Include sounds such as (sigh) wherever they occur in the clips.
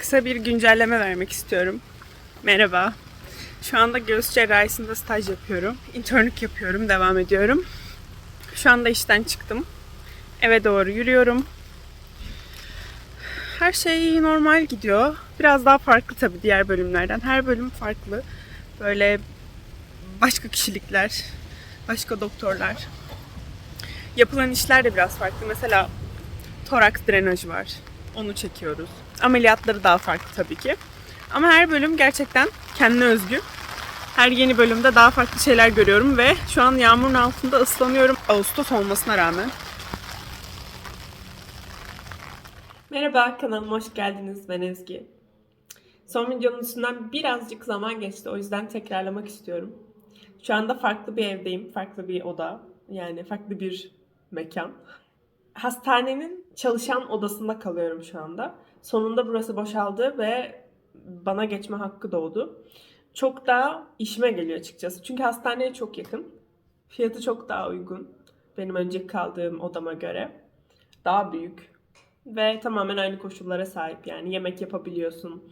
Kısa bir güncelleme vermek istiyorum. Merhaba. Şu anda göğüs cerrahisinde staj yapıyorum. İnternlük yapıyorum, devam ediyorum. Şu anda işten çıktım. Eve doğru yürüyorum. Her şey normal gidiyor. Biraz daha farklı tabii diğer bölümlerden. Her bölüm farklı. Böyle başka kişilikler, başka doktorlar. Yapılan işler de biraz farklı. Mesela toraks drenajı var. Onu çekiyoruz. Ameliyatları daha farklı tabii ki. Ama her bölüm gerçekten kendine özgü. Her yeni bölümde daha farklı şeyler görüyorum ve şu an yağmurun altında ıslanıyorum. Ağustos olmasına rağmen. Merhaba kanalıma hoş geldiniz. Ben Ezgi. Son videonun üstünden birazcık zaman geçti. O yüzden tekrarlamak istiyorum. Şu anda farklı bir evdeyim. Farklı bir oda. Yani farklı bir mekan. Hastanenin çalışan odasında kalıyorum şu anda. Sonunda burası boşaldı ve bana geçme hakkı doğdu. Çok daha işime geliyor açıkçası. Çünkü hastaneye çok yakın. Fiyatı çok daha uygun. Benim önceki kaldığım odama göre. Daha büyük. Ve tamamen aynı koşullara sahip. Yani yemek yapabiliyorsun.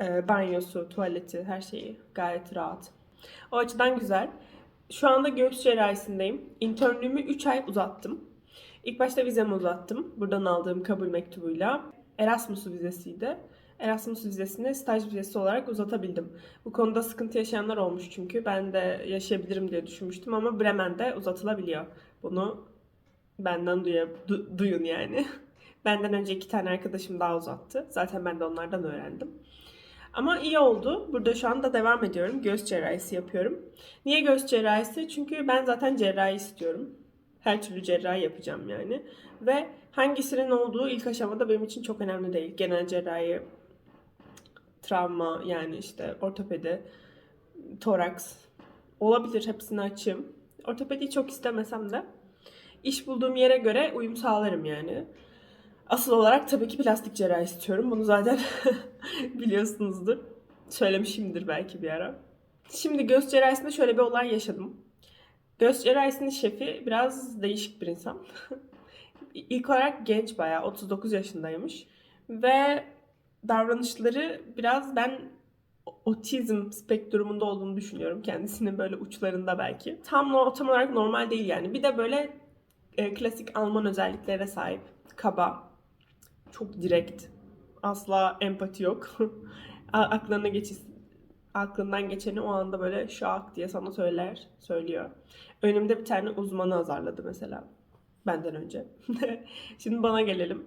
Ee, banyosu, tuvaleti, her şeyi gayet rahat. O açıdan güzel. Şu anda göğüs cerrahisindeyim. İnternlüğümü 3 ay uzattım. İlk başta vizemi uzattım. Buradan aldığım kabul mektubuyla. Erasmus vizesiydi. Erasmus vizesini staj vizesi olarak uzatabildim. Bu konuda sıkıntı yaşayanlar olmuş çünkü. Ben de yaşayabilirim diye düşünmüştüm ama Bremen'de uzatılabiliyor. Bunu benden duya, du- duyun yani. (laughs) Benden önce iki tane arkadaşım daha uzattı. Zaten ben de onlardan öğrendim. Ama iyi oldu. Burada şu anda devam ediyorum. Göğüs cerrahisi yapıyorum. Niye göğüs cerrahisi? Çünkü ben zaten cerrahi istiyorum. Her türlü cerrahi yapacağım yani. Ve hangisinin olduğu ilk aşamada benim için çok önemli değil. Genel cerrahi, travma yani işte ortopedi, toraks olabilir hepsini açayım. Ortopediyi çok istemesem de iş bulduğum yere göre uyum sağlarım yani. Asıl olarak tabii ki plastik cerrahi istiyorum. Bunu zaten (laughs) biliyorsunuzdur. Söylemişimdir belki bir ara. Şimdi göğüs cerrahisinde şöyle bir olay yaşadım. Göğüs cerrahisinin şefi biraz değişik bir insan. (laughs) İlk olarak genç bayağı 39 yaşındaymış. Ve davranışları biraz ben otizm spektrumunda olduğunu düşünüyorum. Kendisinin böyle uçlarında belki. Tam, tam olarak normal değil yani. Bir de böyle e, klasik Alman özelliklere sahip. Kaba, çok direkt, asla empati yok. (laughs) Aklına geç aklından geçeni o anda böyle şak diye sana söyler, söylüyor. Önümde bir tane uzmanı azarladı mesela. Benden önce. (laughs) Şimdi bana gelelim.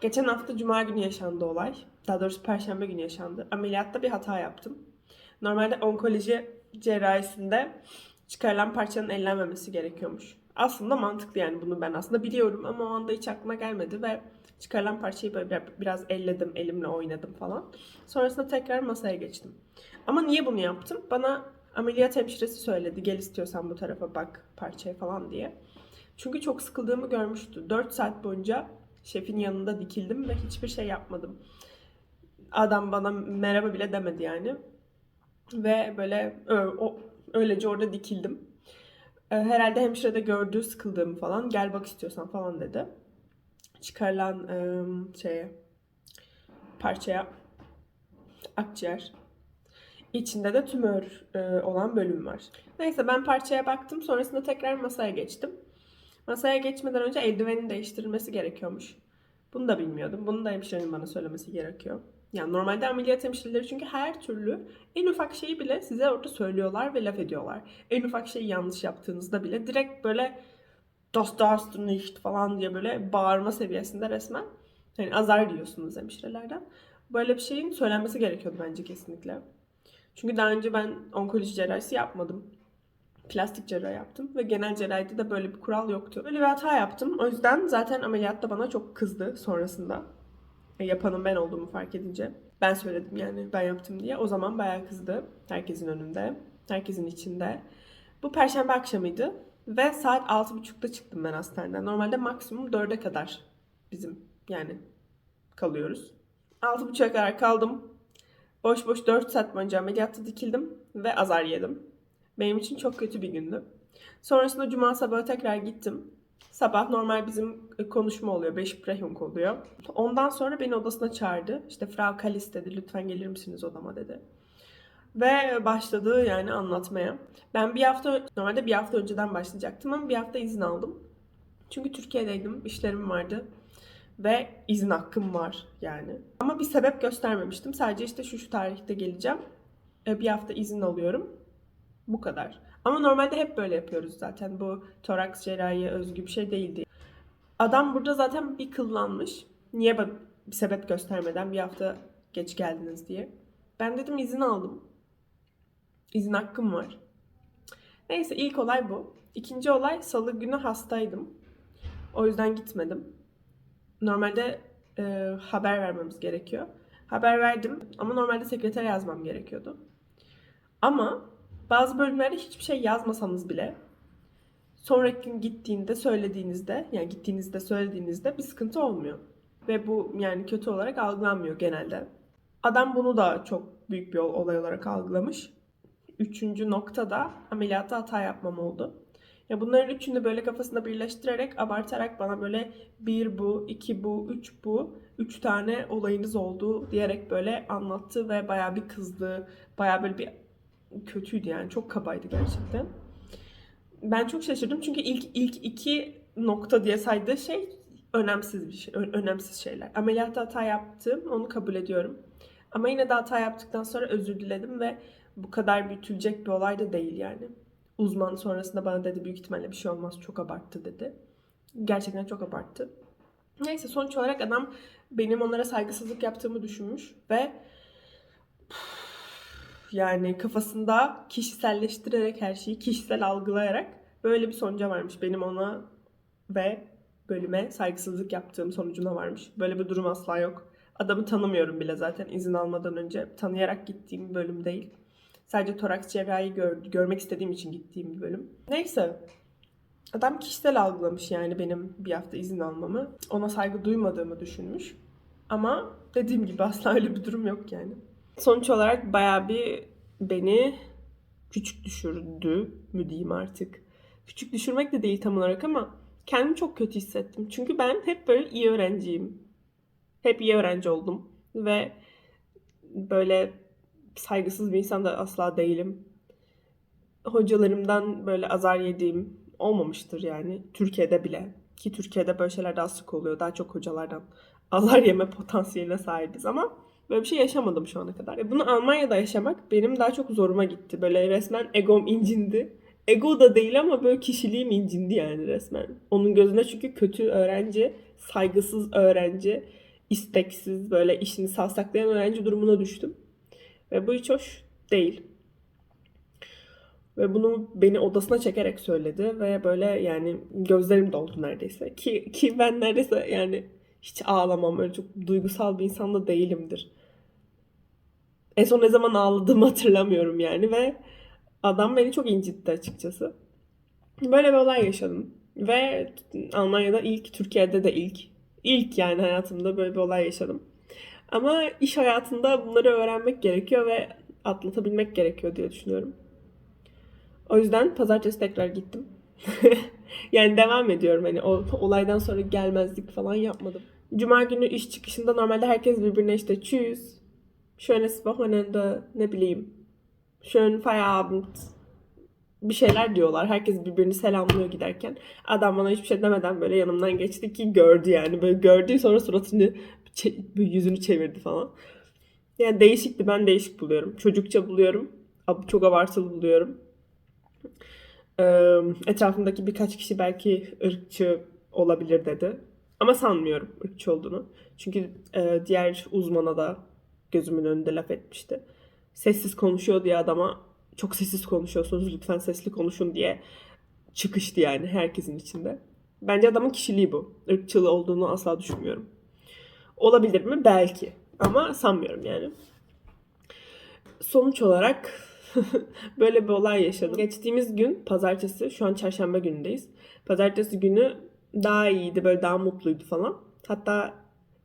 Geçen hafta cuma günü yaşandı olay. Daha doğrusu perşembe günü yaşandı. Ameliyatta bir hata yaptım. Normalde onkoloji cerrahisinde çıkarılan parçanın ellenmemesi gerekiyormuş. Aslında mantıklı yani bunu ben aslında biliyorum ama o anda hiç aklıma gelmedi ve çıkarılan parçayı böyle bir- biraz elledim, elimle oynadım falan. Sonrasında tekrar masaya geçtim. Ama niye bunu yaptım? Bana ameliyat hemşiresi söyledi. Gel istiyorsan bu tarafa bak parçaya falan diye. Çünkü çok sıkıldığımı görmüştü. 4 saat boyunca şefin yanında dikildim ve hiçbir şey yapmadım. Adam bana merhaba bile demedi yani. Ve böyle o, öylece orada dikildim. E, Herhalde hemşire de gördü sıkıldığımı falan. Gel bak istiyorsan falan dedi. Çıkarılan e, şeye parçaya akciğer. İçinde de tümör e, olan bölüm var. Neyse ben parçaya baktım. Sonrasında tekrar masaya geçtim. Masaya geçmeden önce eldivenin değiştirilmesi gerekiyormuş. Bunu da bilmiyordum. Bunu da hemşirenin bana söylemesi gerekiyor. Yani normalde ameliyat hemşireleri çünkü her türlü en ufak şeyi bile size orada söylüyorlar ve laf ediyorlar. En ufak şeyi yanlış yaptığınızda bile direkt böyle darfst du nicht falan diye böyle bağırma seviyesinde resmen. Yani azar diyorsunuz hemşirelerden. Böyle bir şeyin söylenmesi gerekiyordu bence kesinlikle. Çünkü daha önce ben onkoloji cerrahisi yapmadım. Plastik cerrahi yaptım ve genel cerrahide de böyle bir kural yoktu. Böyle bir hata yaptım. O yüzden zaten ameliyatta bana çok kızdı sonrasında. E, yapanın ben olduğumu fark edince. Ben söyledim yani ben yaptım diye. O zaman bayağı kızdı. Herkesin önünde. Herkesin içinde. Bu perşembe akşamıydı. Ve saat 6.30'da çıktım ben hastaneden. Normalde maksimum 4'e kadar bizim yani kalıyoruz. 6.30'a kadar kaldım. Boş boş 4 saat boyunca ameliyatta dikildim ve azar yedim. Benim için çok kötü bir gündü. Sonrasında cuma sabahı tekrar gittim. Sabah normal bizim konuşma oluyor. Besprechung oluyor. Ondan sonra beni odasına çağırdı. İşte Frau Kalis dedi. Lütfen gelir misiniz odama dedi. Ve başladı yani anlatmaya. Ben bir hafta, normalde bir hafta önceden başlayacaktım ama bir hafta izin aldım. Çünkü Türkiye'deydim, işlerim vardı. Ve izin hakkım var yani. Ama bir sebep göstermemiştim. Sadece işte şu şu tarihte geleceğim. E, Bir hafta izin alıyorum. Bu kadar. Ama normalde hep böyle yapıyoruz zaten. Bu toraks cerrahiye özgü bir şey değildi. Adam burada zaten bir kıllanmış. Niye bir sebep göstermeden bir hafta geç geldiniz diye. Ben dedim izin aldım. İzin hakkım var. Neyse ilk olay bu. İkinci olay salı günü hastaydım. O yüzden gitmedim. Normalde e, haber vermemiz gerekiyor. Haber verdim ama normalde sekreter yazmam gerekiyordu. Ama bazı bölümlerde hiçbir şey yazmasanız bile sonraki gün gittiğinde söylediğinizde yani gittiğinizde söylediğinizde bir sıkıntı olmuyor. Ve bu yani kötü olarak algılanmıyor genelde. Adam bunu da çok büyük bir ol- olay olarak algılamış. Üçüncü noktada ameliyatta hata yapmam oldu. Ya bunların üçünü böyle kafasında birleştirerek, abartarak bana böyle bir bu, iki bu, üç bu, üç tane olayınız oldu diyerek böyle anlattı ve bayağı bir kızdı. Bayağı böyle bir kötüydü yani. Çok kabaydı gerçekten. Ben çok şaşırdım çünkü ilk ilk iki nokta diye saydığı şey önemsiz bir şey, önemsiz şeyler. Ameliyatta hata yaptım, onu kabul ediyorum. Ama yine de hata yaptıktan sonra özür diledim ve bu kadar büyütülecek bir olay da değil yani. Uzman sonrasında bana dedi büyük ihtimalle bir şey olmaz çok abarttı dedi. Gerçekten çok abarttı. Neyse sonuç olarak adam benim onlara saygısızlık yaptığımı düşünmüş ve yani kafasında kişiselleştirerek her şeyi kişisel algılayarak böyle bir sonuca varmış. Benim ona ve bölüme saygısızlık yaptığım sonucuna varmış. Böyle bir durum asla yok. Adamı tanımıyorum bile zaten izin almadan önce. Tanıyarak gittiğim bir bölüm değil. Sadece toraks cerrahi gör, görmek istediğim için gittiğim bir bölüm. Neyse. Adam kişisel algılamış yani benim bir hafta izin almamı. Ona saygı duymadığımı düşünmüş. Ama dediğim gibi asla öyle bir durum yok yani. Sonuç olarak bayağı bir beni küçük düşürdü mü diyeyim artık. Küçük düşürmek de değil tam olarak ama kendimi çok kötü hissettim. Çünkü ben hep böyle iyi öğrenciyim. Hep iyi öğrenci oldum. Ve böyle saygısız bir insan da asla değilim. Hocalarımdan böyle azar yediğim olmamıştır yani. Türkiye'de bile. Ki Türkiye'de böyle şeyler daha sık oluyor. Daha çok hocalardan azar yeme potansiyeline sahibiz ama böyle bir şey yaşamadım şu ana kadar. E bunu Almanya'da yaşamak benim daha çok zoruma gitti. Böyle resmen egom incindi. Ego da değil ama böyle kişiliğim incindi yani resmen. Onun gözünde çünkü kötü öğrenci, saygısız öğrenci, isteksiz böyle işini savsaklayan öğrenci durumuna düştüm. Ve bu hiç hoş değil. Ve bunu beni odasına çekerek söyledi ve böyle yani gözlerim doldu neredeyse. Ki, ki ben neredeyse yani hiç ağlamam. Öyle çok duygusal bir insan da değilimdir. En son ne zaman ağladığımı (laughs) hatırlamıyorum yani ve adam beni çok incitti açıkçası. Böyle bir olay yaşadım. Ve Almanya'da ilk, Türkiye'de de ilk. İlk yani hayatımda böyle bir olay yaşadım. Ama iş hayatında bunları öğrenmek gerekiyor ve atlatabilmek gerekiyor diye düşünüyorum. O yüzden pazartesi tekrar gittim. (laughs) yani devam ediyorum hani o olaydan sonra gelmezlik falan yapmadım. Cuma günü iş çıkışında normalde herkes birbirine işte tschüss, schönes Wochenende, ne bileyim, schönen Feierabend bir şeyler diyorlar. Herkes birbirini selamlıyor giderken. Adam bana hiçbir şey demeden böyle yanımdan geçti ki gördü yani. Böyle gördü sonra suratını, yüzünü çevirdi falan. Yani değişikti. Ben değişik buluyorum. Çocukça buluyorum. Çok abartılı buluyorum. Etrafımdaki birkaç kişi belki ırkçı olabilir dedi. Ama sanmıyorum ırkçı olduğunu. Çünkü e, diğer uzmana da gözümün önünde laf etmişti. Sessiz konuşuyor diye adama çok sessiz konuşuyorsunuz lütfen sesli konuşun diye çıkıştı yani herkesin içinde. Bence adamın kişiliği bu. Irkçılığı olduğunu asla düşünmüyorum. Olabilir mi? Belki. Ama sanmıyorum yani. Sonuç olarak (laughs) böyle bir olay yaşadım. Geçtiğimiz gün pazartesi, şu an çarşamba günündeyiz. Pazartesi günü daha iyiydi, böyle daha mutluydu falan. Hatta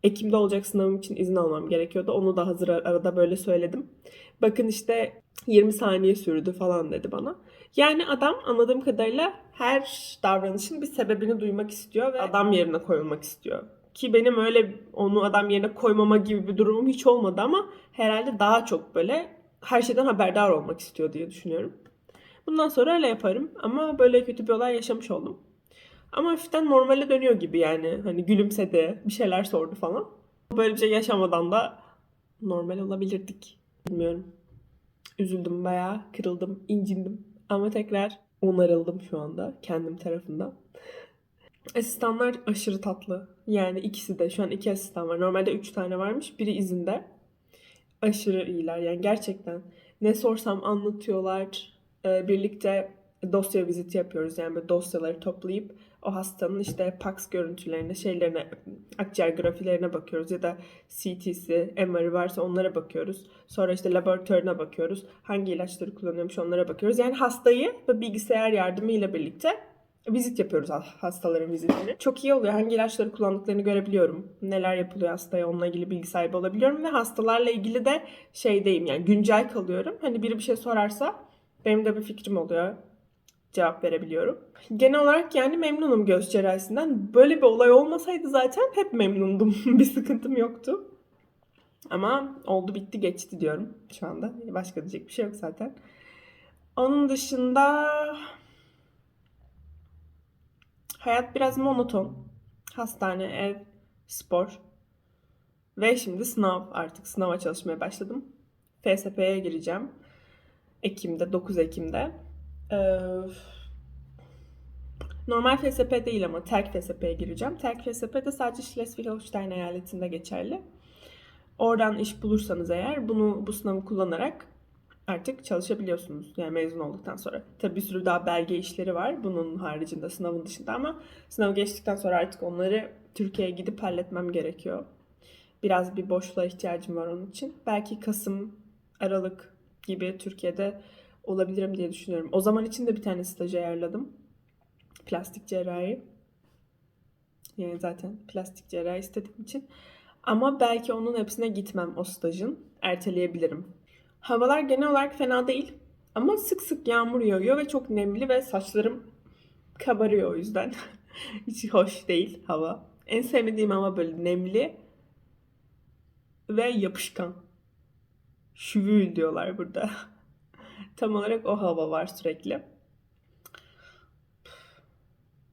Ekim'de olacak sınavım için izin almam gerekiyordu. Onu da hazır ar- arada böyle söyledim. Bakın işte 20 saniye sürdü falan dedi bana. Yani adam anladığım kadarıyla her davranışın bir sebebini duymak istiyor ve adam yerine koyulmak istiyor. Ki benim öyle onu adam yerine koymama gibi bir durumum hiç olmadı ama herhalde daha çok böyle her şeyden haberdar olmak istiyor diye düşünüyorum. Bundan sonra öyle yaparım ama böyle kötü bir olay yaşamış oldum. Ama hafiften normale dönüyor gibi yani. Hani gülümsedi, bir şeyler sordu falan. Böyle bir şey yaşamadan da normal olabilirdik. Bilmiyorum. Üzüldüm bayağı, kırıldım, incindim. Ama tekrar onarıldım şu anda kendim tarafından. Asistanlar aşırı tatlı. Yani ikisi de. Şu an iki asistan var. Normalde üç tane varmış. Biri izinde. Aşırı iyiler. Yani gerçekten ne sorsam anlatıyorlar. Ee, birlikte dosya viziti yapıyoruz. Yani böyle dosyaları toplayıp o hastanın işte PAX görüntülerine, şeylerine, akciğer grafilerine bakıyoruz ya da CT'si, MR'ı varsa onlara bakıyoruz. Sonra işte laboratuvarına bakıyoruz. Hangi ilaçları kullanıyormuş onlara bakıyoruz. Yani hastayı ve bilgisayar yardımıyla birlikte vizit yapıyoruz hastaların vizitini. Çok iyi oluyor. Hangi ilaçları kullandıklarını görebiliyorum. Neler yapılıyor hastaya onunla ilgili bilgi sahibi olabiliyorum ve hastalarla ilgili de şeydeyim yani güncel kalıyorum. Hani biri bir şey sorarsa benim de bir fikrim oluyor cevap verebiliyorum. Genel olarak yani memnunum göz cerrahisinden. Böyle bir olay olmasaydı zaten hep memnundum. (laughs) bir sıkıntım yoktu. Ama oldu bitti geçti diyorum şu anda. Başka diyecek bir şey yok zaten. Onun dışında hayat biraz monoton. Hastane, ev, spor. Ve şimdi sınav artık sınava çalışmaya başladım. FSP'ye gireceğim. Ekim'de, 9 Ekim'de. Ee, normal FSP değil ama terk FSP'ye gireceğim. Terk FSP de sadece Schleswig-Holstein eyaletinde geçerli. Oradan iş bulursanız eğer bunu bu sınavı kullanarak artık çalışabiliyorsunuz. Yani mezun olduktan sonra. Tabii bir sürü daha belge işleri var bunun haricinde sınavın dışında ama sınavı geçtikten sonra artık onları Türkiye'ye gidip halletmem gerekiyor. Biraz bir boşluğa ihtiyacım var onun için. Belki Kasım, Aralık gibi Türkiye'de olabilirim diye düşünüyorum. O zaman için de bir tane staj ayarladım. Plastik cerrahi. Yani zaten plastik cerrahi istediğim için. Ama belki onun hepsine gitmem o stajın. Erteleyebilirim. Havalar genel olarak fena değil. Ama sık sık yağmur yağıyor ve çok nemli ve saçlarım kabarıyor o yüzden. (laughs) Hiç hoş değil hava. En sevmediğim ama böyle nemli ve yapışkan. Şüvül diyorlar burada. (laughs) Tam olarak o hava var sürekli.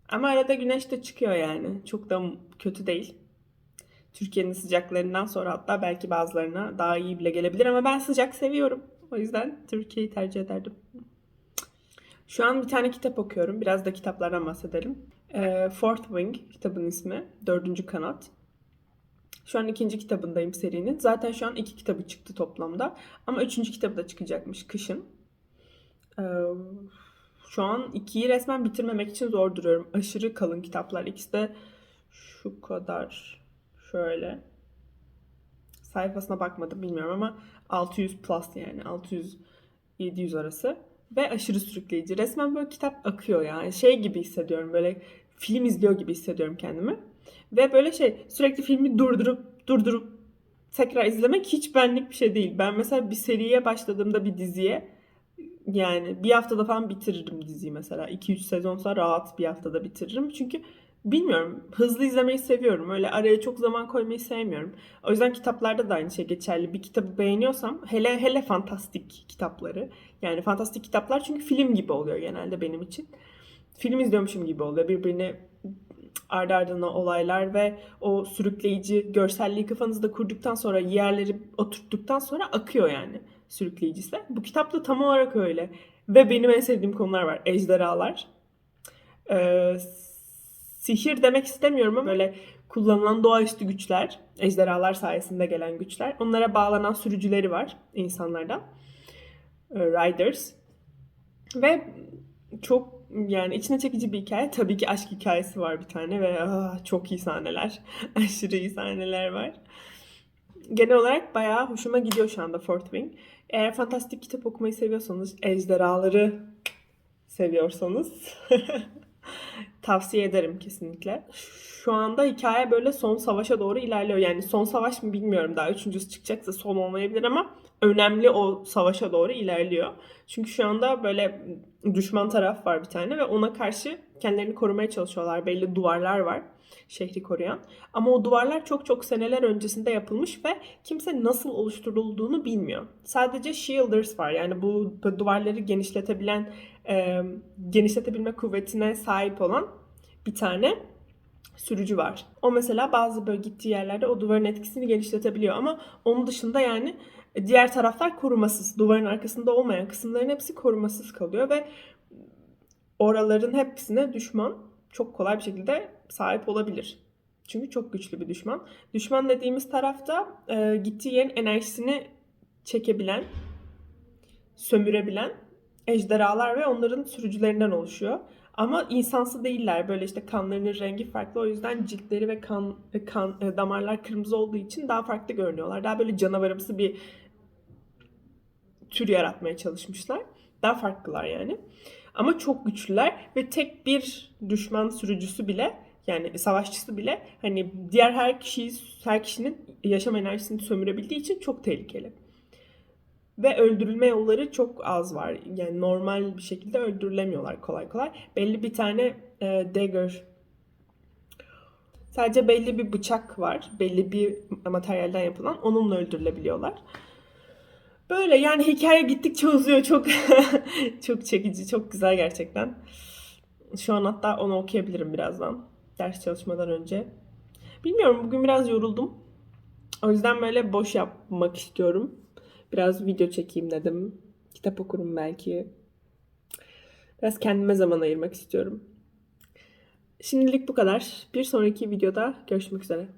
Ama arada güneş de çıkıyor yani. Çok da kötü değil. Türkiye'nin sıcaklarından sonra hatta belki bazılarına daha iyi bile gelebilir ama ben sıcak seviyorum. O yüzden Türkiye'yi tercih ederdim. Şu an bir tane kitap okuyorum. Biraz da kitaplardan bahsedelim. Ee, Fourth Wing kitabın ismi. Dördüncü kanat. Şu an ikinci kitabındayım serinin. Zaten şu an iki kitabı çıktı toplamda. Ama üçüncü kitabı da çıkacakmış kışın. Ee, şu an ikiyi resmen bitirmemek için zor duruyorum. Aşırı kalın kitaplar. İkisi de şu kadar şöyle. Sayfasına bakmadım bilmiyorum ama 600 plus yani 600-700 arası. Ve aşırı sürükleyici. Resmen böyle kitap akıyor yani. Şey gibi hissediyorum böyle film izliyor gibi hissediyorum kendimi. Ve böyle şey sürekli filmi durdurup durdurup tekrar izlemek hiç benlik bir şey değil. Ben mesela bir seriye başladığımda bir diziye yani bir haftada falan bitiririm diziyi mesela. 2-3 sezonsa rahat bir haftada bitiririm. Çünkü bilmiyorum hızlı izlemeyi seviyorum. Öyle araya çok zaman koymayı sevmiyorum. O yüzden kitaplarda da aynı şey geçerli. Bir kitabı beğeniyorsam hele hele fantastik kitapları. Yani fantastik kitaplar çünkü film gibi oluyor genelde benim için. Film izliyormuşum gibi oluyor. Birbirine ardı ardına olaylar ve o sürükleyici görselliği kafanızda kurduktan sonra yerleri oturttuktan sonra akıyor yani sürükleyicisi. Bu kitap da tam olarak öyle. Ve benim en sevdiğim konular var. Ejderhalar. Ee, sihir demek istemiyorum ama böyle kullanılan doğaüstü güçler, ejderhalar sayesinde gelen güçler. Onlara bağlanan sürücüleri var insanlardan. Ee, riders. Ve çok yani içine çekici bir hikaye. Tabii ki aşk hikayesi var bir tane ve ah, çok iyi sahneler. (laughs) Aşırı iyi sahneler var. Genel olarak bayağı hoşuma gidiyor şu anda Fourth Wing. Eğer fantastik kitap okumayı seviyorsanız, ejderhaları seviyorsanız (laughs) Tavsiye ederim kesinlikle. Şu anda hikaye böyle son savaşa doğru ilerliyor. Yani son savaş mı bilmiyorum daha üçüncüsü çıkacaksa son olmayabilir ama önemli o savaşa doğru ilerliyor. Çünkü şu anda böyle düşman taraf var bir tane ve ona karşı kendilerini korumaya çalışıyorlar. Belli duvarlar var şehri koruyan. Ama o duvarlar çok çok seneler öncesinde yapılmış ve kimse nasıl oluşturulduğunu bilmiyor. Sadece shielders var. Yani bu duvarları genişletebilen, e, genişletebilme kuvvetine sahip olan bir tane sürücü var. O mesela bazı böyle gittiği yerlerde o duvarın etkisini genişletebiliyor ama onun dışında yani diğer taraflar korumasız. Duvarın arkasında olmayan kısımların hepsi korumasız kalıyor ve oraların hepsine düşman çok kolay bir şekilde sahip olabilir. Çünkü çok güçlü bir düşman. Düşman dediğimiz tarafta e, gittiği yerin enerjisini çekebilen, sömürebilen ejderhalar ve onların sürücülerinden oluşuyor. Ama insansı değiller. Böyle işte kanlarının rengi farklı. O yüzden ciltleri ve kan, kan e, damarlar kırmızı olduğu için daha farklı görünüyorlar. Daha böyle canavarımsı bir tür yaratmaya çalışmışlar. Daha farklılar yani. Ama çok güçlüler ve tek bir düşman sürücüsü bile yani savaşçısı bile hani diğer her kişiyi her kişinin yaşam enerjisini sömürebildiği için çok tehlikeli. Ve öldürülme yolları çok az var. Yani normal bir şekilde öldürülemiyorlar kolay kolay. Belli bir tane e, dagger sadece belli bir bıçak var. Belli bir materyalden yapılan. Onunla öldürülebiliyorlar. Böyle yani hikaye gittikçe uzuyor. Çok (laughs) çok çekici, çok güzel gerçekten. Şu an hatta onu okuyabilirim birazdan. Ders çalışmadan önce. Bilmiyorum bugün biraz yoruldum. O yüzden böyle boş yapmak istiyorum. Biraz video çekeyim dedim. Kitap okurum belki. Biraz kendime zaman ayırmak istiyorum. Şimdilik bu kadar. Bir sonraki videoda görüşmek üzere.